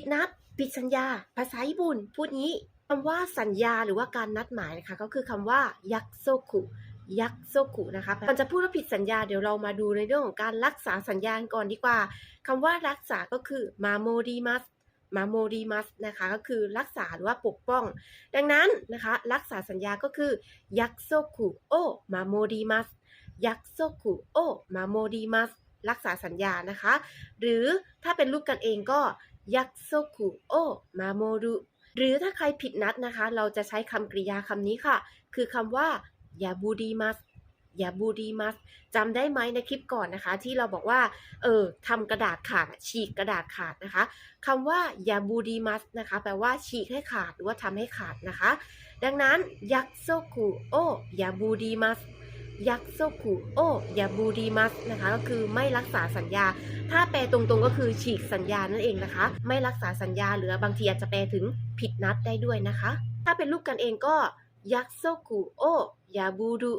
ดนัด ผิดสัญญา ภาษาญี่ปุ่น พูดงี้คำว่าสัญญาหรือว่าการนัดหมายนะคะ ก็คือคำว่ายักโซคุยักโซคุนะคะมันจะพูดว่าผิดสัญญาเดี๋ยวเรามาดูในเรื่องของการรักษาสัญญาก่อนดีกว่าคำว่ารักษาก็คือมาโมดีมัสมาโมดีมัสนะคะก็คือรักษาหรือว่าปกป้อง ดังนั้นนะคะรักษาสัญญาก็คือยักโซคุโอมาโมดีมัสยักโซคุโอมาโมดีมัสรักษาสัญญานะคะ หรือถ้าเป็นรูปกันเองก็ ยักโซคุโอมาโมรุหรือถ้าใครผิดนัดนะคะ เราจะใช้คำกริยาคำนี้ค่ะ คือคำว่ายาบูดีมัสยาบูดีมัสจำได้ไหมในคลิปก่อนนะคะ ที่เราบอกว่า เออทำกระดาษขาดฉีกกระดาษขาดนะคะคำว่ายาบูดีมัสนะคะ แปลว่าฉีกให้ขาดหรือว่าทำให้ขาดนะคะ ดังนั้นยักโซคุโอยาบูดีมัส ยักโซคุโอยาบูดีมัสนะคะก็คือไม่รักษาสัญญา ถ้าแปลตรงๆก็คือฉีกสัญญานั่นเองนะคะ ไม่รักษาสัญญาหรือบางทีอาจจะแปลถึงผิดนัดได้ด้วยนะคะ ถ้าเป็นรูปกันเองก็ยักโซคุโอยาบูดู